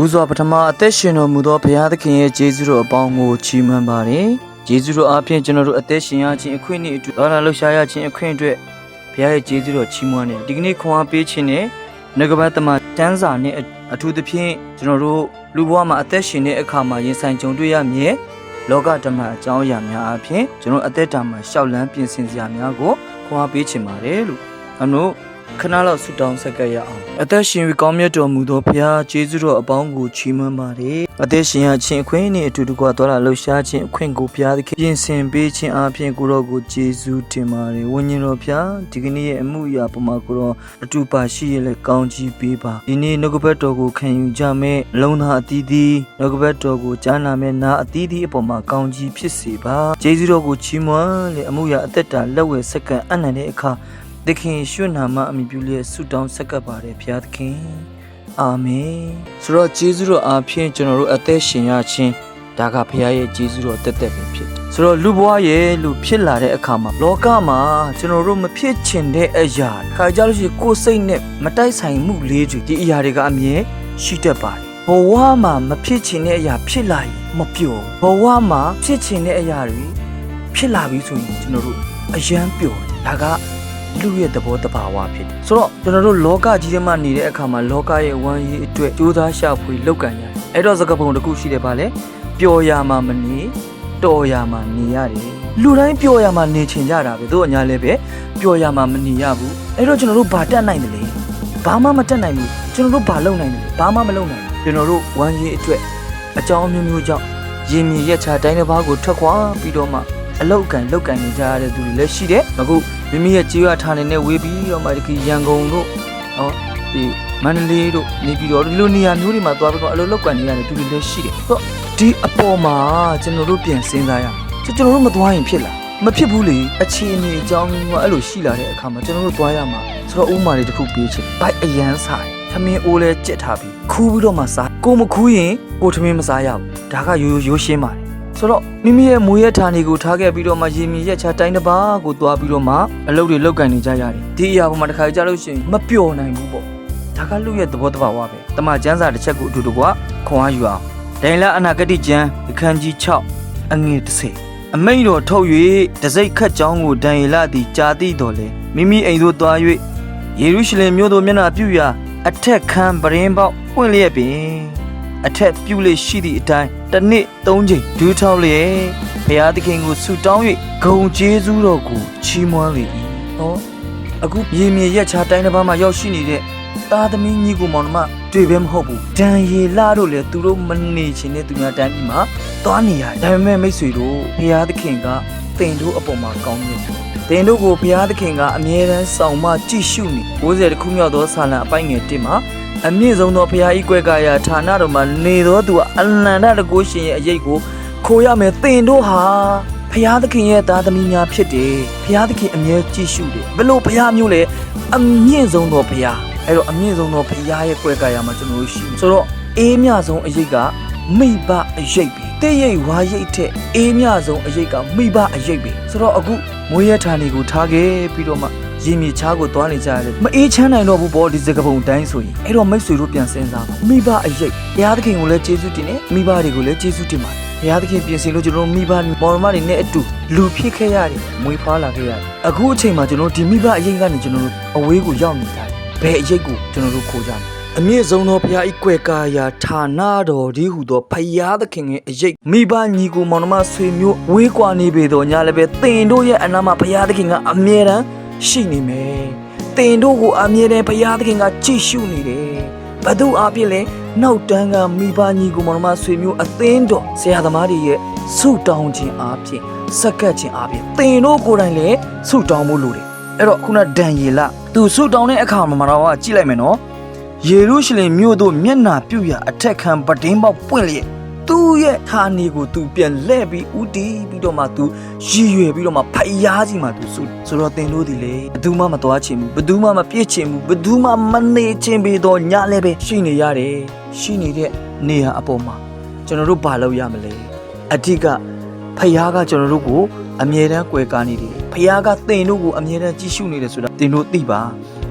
ဦးစွာပထမအသက်ရှင်တော်မူသောဘုရားသခင်ရဲ့ကျေးဇူးတော်အပေါင်းကိုချီးမွမ်းပါတယ်။ကျေးဇူးတော်အပြင်ကျွန်တော်တို့အသက်ရှင်ရခြင်းအခွင့်အရေးအတွက်လာလာလှူရှားရခြင်းအခွင့်အတွက်ဘုရားရဲ့ကျေးဇူးတော်ချီးမွမ်းတယ်။ဒီကနေ့ခွန်အားပေးခြင်းနဲ့ငကပတ်တမတန်းစာနဲ့အထူးသဖြင့်ကျွန်တော်တို့လူဘဝမှာအသက်ရှင်တဲ့အခါမှာရင်ဆိုင်ကြုံတွေ့ရမည်လောကဓမ္မအကြောင်းအရာများအပြင်ကျွန်တော်အသက်တာမှာရှောက်လန်းပြင်ဆင်စရာများကိုခွန်အားပေးခြင်းပါတယ်လို့အနု ခဏလောက်ဆုတောင်းဆက်ကပ်ရအောင်အသက်ရှင်ပြီးကောင်းမြတ်တော်မူသောဘုရားကျေးဇူးတော်အပေါင်းကိုချီးမွမ်းပါတယ်အသက်ရှင်ရခြင်းအခွင့်အရေးအတူတကွာတော်လာလှူရှားခြင်းအခွင့်ကိုဘုရားသခင်ပြင်ဆင်ပေးခြင်းအပြင်ကိုတော့ကိုကျေးဇူးတင်ပါတယ်ဝိညာဉ်တော်ဘုရားဒီကနေ့ရဲ့အမှုအရာပမာကိုတော့အတူပါရှိရလဲကောင်းချီးပေးပါဒီနေ့နှုတ်ကပတ်တော်ကိုခံယူကြမဲ့လုံသားအသီးသီးနှုတ်ကပတ်တော်ကိုကြားနာမဲ့နာအသီးသီးအပေါ်မှာကောင်းချီးဖြစ်စေပါကျေးဇူးတော်ကိုချီးမွမ်းလေအမှုအရာအသက်တာလက်ဝဲစက္ကန့်အနံ့တဲ့အခါ သခင်ရွှေနာမအမိပြုလျက်ဆုတောင်းဆက်ကပ်ပါတယ်ဘုရားသခင်အာမင်ဆိုတော့ဂျေဇုတော်အားဖြင့်ကျွန်တော်တို့အသက်ရှင်ရခြင်းဒါကဘုရားရဲ့ဂျေဇုတော်တက်တက်ပဲဖြစ်တယ်ဆိုတော့လူဘဝရဲ့လူဖြစ်လာတဲ့အခါမှာလောကမှာကျွန်တော်တို့မဖြစ်ချင်တဲ့အရာခါကြလို့ရှိရင်ကိုယ်စိတ်နဲ့မတိုက်ဆိုင်မှုလေးတွေဒီအရာတွေကအမြဲရှိတတ်ပါတယ်ဘဝမှာမဖြစ်ချင်တဲ့အရာဖြစ်လာရင်မပျော်ဘူးဘဝမှာဖြစ်ချင်တဲ့အရာတွေဖြစ်လာပြီဆိုရင်ကျွန်တော်တို့အယမ်းပျော်တယ်ဒါက လူရဲ့သဘောတဘာဝဖြစ်တယ်ဆိုတော့ကျွန်တော်တို့လောကကြီးထဲမှာနေတဲ့အခါမှာလောကရဲ့ဝမ်းရည်အတွက်ကြိုးစားရှာဖွေလောက်ကန်ရတယ်အဲ့တော့စကားပုံတစ်ခုရှိတယ်ဗာလေပျော်ရမှာမနေတော်ရမှာနေရတယ်လူတိုင်းပျော်ရမှာနေချင်ကြတာပဲတို့အညာလည်းပဲပျော်ရမှာမနေရဘူးအဲ့တော့ကျွန်တော်တို့ဘာတက်နိုင်တယ်လဲဘာမှမတက်နိုင်ဘူးကျွန်တော်တို့ဘာလုပ်နိုင်တယ်လဲဘာမှမလုပ်နိုင်ဘူးကျွန်တော်တို့ဝမ်းရည်အတွက်အကြောင်းအမျိုးမျိုးကြောင့်ရင်မြေရက်ချတိုင်းတစ်ပါးကိုထွက်ခွာပြီးတော့မှအလောက်ကန်လောက်ကန်နေကြရတဲ့သူတွေလည်းရှိတယ်အခု မိမိရဲ့ကြေးရထားနေနဲ့ဝေးပြီးတော့မှဒီရန်ကုန်တို့ဟောဒီမန္တလေးတို့နေပြီးတော့ဒီလိုနေရာမျိုးတွေမှာသွားပြီးတော့အလုပ်လောက်ကန်နေရတဲ့သူတွေလည်းရှိတယ်ဆိုတော့ဒီအပေါ်မှာကျွန်တော်တို့ပြန်စဉ်းစားရအောင်ကျွန်တော်တို့မသွားရင်ဖြစ်လားမဖြစ်ဘူးလေအခြေအနေအကြောင်းကအဲ့လိုရှိလာတဲ့အခါမှာကျွန်တော်တို့သွားရမှာဆိုတော့ဥမာလေးတစ်ခုပေးချင်ဘိုက်အရန်စားတယ်သမင်းအိုးလဲကြက်ထားပြီးခူးပြီးတော့မှစားကိုမခူးရင်ကိုသမင်းမစားရဘူးဒါကရိုးရိုးရိုးရှင်းပါတယ် ဆိုတော့မိမိရဲ့မွေးရဌာနေကိုထားခဲ့ပြီးတော့မှရေမြေရက်ချတိုင်းတစ်ပါးကိုသွားပြီးတော့မှအလုပ်တွေလုပ်ကန်နေကြရတယ်ဒီအရာပေါ်မှာတစ်ခါကြလို့ရှိရင်မပျော်နိုင်ဘူးပေါ့ဒါကလူရဲ့သဘောတဘာဝပဲတမန်ကျမ်းစာတစ်ချက်ကိုအတူတူကခွန်အားယူအောင်ဒိုင်လာအနာဂတိကျမ်းအခန်းကြီး6အငယ်30အမိန့်တော်ထုတ်၍တစိ့ခတ်ကြောင်းကိုဒံယေလသည်ကြာသိတော်လေမိမိအိမ်သို့သွား၍ယေရုရှလင်မြို့သို့မျက်နှာပြုရာအထက်ခန်းပရင်ပေါက်ပွင့်လျက်ပင် အထက်ပြုလေရှိသည့်အတိုင်းတစ်နှစ်သုံးချိန်ဒူးထောက်လျက်ဘုရားသခင်ကိုဆုတောင်း၍ဂုံကျေးဇူးတော်ကိုချီးမွမ်းလေ၏ဟောအခုရေမြေရက်ချတိုင်းတစ်ပါးမှာရောက်ရှိနေတဲ့သားသမီးညီကိုမောင်နှမတွေ့ပဲမဟုတ်ဘူးဒံယေလတို့လည်းသူတို့မနေချင်တဲ့သူများတိုင်းပြည်မှာသွားနေရတယ်ဒါပေမဲ့မိတ်ဆွေတို့ဘုရားသခင်ကသင်တို့အပေါ်မှာကောင်းမြတ်တယ်သင်တို့ကိုဘုရားသခင်ကအမြဲတမ်းဆောင်မကြည့်ရှုနေ90တခုမြောက်သောဆာလံအပိုင်ငယ်1မှာ အမြင့်ဆုံးသောဘုရားဤကွယ်ကာယဌာနတော်မှာနေသောသူကအလန္တတကုရှင်ရဲ့အရေးကိုခိုးရမယ်သင်တို့ဟာဘုရားသခင်ရဲ့သားသမီးများဖြစ်တယ်ဘုရားသခင်အမြဲကြည့်ရှုတယ်ဘလို့ဘုရားမျိုးလဲအမြင့်ဆုံးသောဘုရားအဲ့တော့အမြင့်ဆုံးသောဘုရားရဲ့ကွယ်ကာယမှာကျွန်တော်တို့ရှိတယ်ဆိုတော့အေးမြဆုံးအရေးကမိဘအရေးပဲတဲ့ရိတ်ဝါရိတ်ထက်အေးမြဆုံးအရေးကမိဘအရေးပဲဆိုတော့အခုမွေးရဌာနေကိုထားခဲ့ပြီးတော့မှ ရင်မြေချားကိုသွားနေကြရတယ်မအေးချမ်းနိုင်တော့ဘူးပေါ့ဒီစကပုံတိုင်းဆိုရင်အဲ့တော့မိတ်ဆွေတို့ပြန်စဉ်းစားပါမိဘအရေးဘုရားသခင်ကိုလည်းကျေးဇူးတင်တယ်မိဘတွေကိုလည်းကျေးဇူးတင်ပါတယ်ဘုရားသခင်ပြင်ဆင်လို့ကျွန်တော်တို့မိဘမောင်နှမတွေနဲ့အတူလူဖြစ်ခဲ့ရတယ်မွေးဖွားလာခဲ့ရတယ်အခုအချိန်မှာကျွန်တော်တို့ဒီမိဘအရေးကနေကျွန်တော်တို့အဝေးကိုရောက်နေကြတယ်ဘယ်အရေးကိုကျွန်တော်တို့ခိုးကြမလဲအမြင့်ဆုံးသောဘုရားဤကွယ်ကာယာဌာနတော်ဒီဟုသောဘုရားသခင်ရဲ့အရေးမိဘညီကိုမောင်နှမဆွေမျိုးဝေးကွာနေပေတော့ညာလည်းပဲသင်တို့ရဲ့အနာမှာဘုရားသခင်ကအမြဲတမ်း ရှိနေမယ်သင်တို့ကိုအမြဲတမ်းဘုရားသခင်ကကြည့်ရှုနေတယ်ဘသူအပြစ်လဲနောက်တန်းကမိဘညီကိုမောင်နှမဆွေမျိုးအသင်းတော်ဆရာသမားတွေရဲ့ဆုတောင်းခြင်းအပြင်စက္ကပ်ခြင်းအပြင်သင်တို့ကိုယ်တိုင်လည်းဆုတောင်းဖို့လိုတယ်အဲ့တော့ခုနဒံယေလသူဆုတောင်းတဲ့အခါမှာမတော်ကကြည့်လိုက်မယ်နော်ယေရုရှလင်မြို့သို့မျက်နှာပြုရာအထက်ခံပတင်းပေါက်ပွင့်လျက် သူ့ရဲ့ဌာနေကိုသူပြန်လှည့်ပြီးဥတီးပြီးတော့မှသူရည်ရွယ်ပြီးတော့မှဖျားစီမှသူဆိုဆိုတော့တင်လို့ဒီလေဘယ်သူမှမသွားချင်ဘူးဘယ်သူမှမပြစ်ချင်ဘူးဘယ်သူမှမနေချင်ပြီးတော့ညလည်းပဲရှိနေရတယ်ရှိနေတဲ့နေရာအပေါ်မှာကျွန်တော်တို့ဘာလုပ်ရမလဲအဓိကဖျားကကျွန်တော်တို့ကိုအမြဲတမ်းကြွယ်ကားနေတယ်ဖျားကတင်တို့ကိုအမြဲတမ်းကြည့်ရှုနေတယ်ဆိုတာတင်တို့သိပါ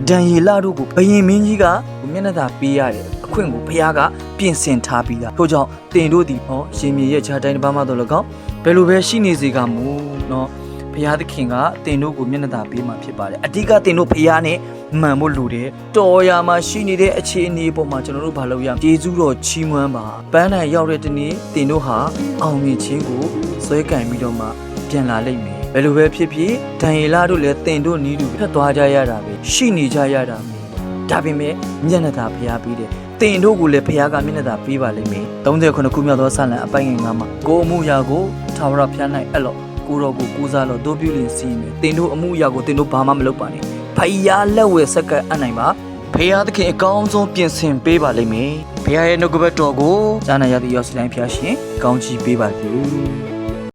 ဒံယေလတို့ကိုဘယင်မင်းကြီးကမျက်နှာသာပေးရတယ်အ ခုခွင့်ကိုဘုရားကပြင်ဆင်ထားပြီးသားထို့ကြောင့်တင်တို့ဒီဟောရှင်မြေရဲ့ခြားတိုင်းတစ်ပါးမှတော့လကောက်ဘယ်လိုပဲရှိနေစေကမူနော်ဘုရားသခင်ကတင်တို့ကိုမျက်နှာသာပေးမှဖြစ်ပါတယ်အဓိကတင်တို့ဘုရားနဲ့မှန်ဖို့လူတယ်တော်ရမှာရှိနေတဲ့အခြေအနေပေါ်မှာကျွန်တော်တို့ဘာလုပ်ရမလဲကျေးဇူးတော်ချီးမွမ်းပါပန်းနိုင်ရောက်တဲ့တနေ့တင်တို့ဟာအောင်မြင်ခြင်းကိုဆွဲကင်ပြီးတော့မှပြန်လာလိမ့်မယ်ဘယ်လိုပဲဖြစ်ဖြစ်ဒံယေလတို့လည်းတင်တို့နီးတူဖက်သွားကြရတာပဲရှိနေကြရတာပဲဒါပေမဲ့မျက်နှာသာဖျားပြီးတယ် တင်တို့ကိုလည်းဖျားကမျက်နှာသာပေးပါလိမ့်မယ်39ခုမြောက်သောဆလံအပိုင်းငယ်ငါမှာကိုအမှုရာကိုထာဝရဖျားနိုင်အဲ့လောကိုတော်ကိုကိုးစားလို့တို့ပြုလင်စီးမယ်တင်တို့အမှုရာကိုတင်တို့ဘာမှမလုပ်ပါနဲ့ဖျားလက်ဝဲဆက်ကပ်အပ်နိုင်ပါဖျားသခင်အကောင်းဆုံးပြင်ဆင်ပေးပါလိမ့်မယ်ဖျားရဲ့နှုတ်ကပတ်တော်ကိုဈာနာရသည့်ရောက်စီတိုင်းဖျားရှင်ကောင်းချီးပေးပါစေ